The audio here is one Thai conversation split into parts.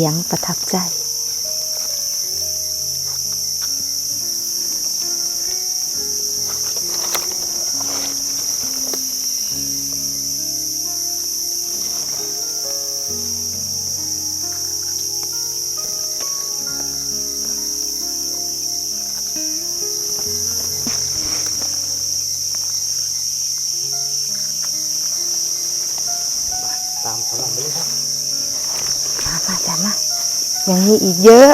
สียงประทับใจ ตามสลับไปเลยครับ มามาจ้ะมายังมีอีกเยอะ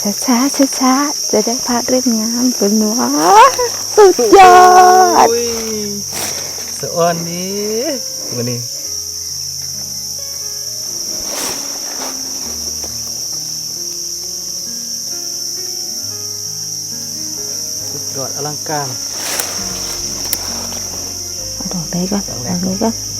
ช้าช้าช้าช้าๆจะได้พาเรื่องงามเป็นว้าสุดยอดโอ้ยสะออนนี้วันนี้สุดยอดอลังการเอาดอกได้ก่อนดอกดแรอกกนี้ก่อน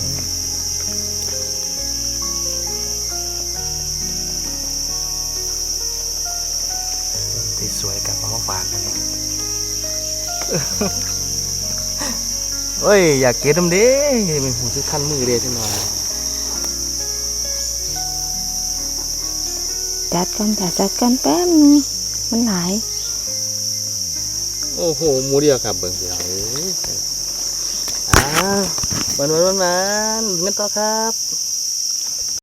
สวยกับมามาฝากกันเนี่ยเฮ้ย อยากเก็บน้ำเด้มันหูซื้อขั้นมือเดียวจังหน่อยจัดกันจ้ะจัดกันแป๊บนึงมันหลายโอ้โหหมูเดียวครับเบิ่งเดียวเอ้ยอ้าวมันมันมันมันเงินต่อครับ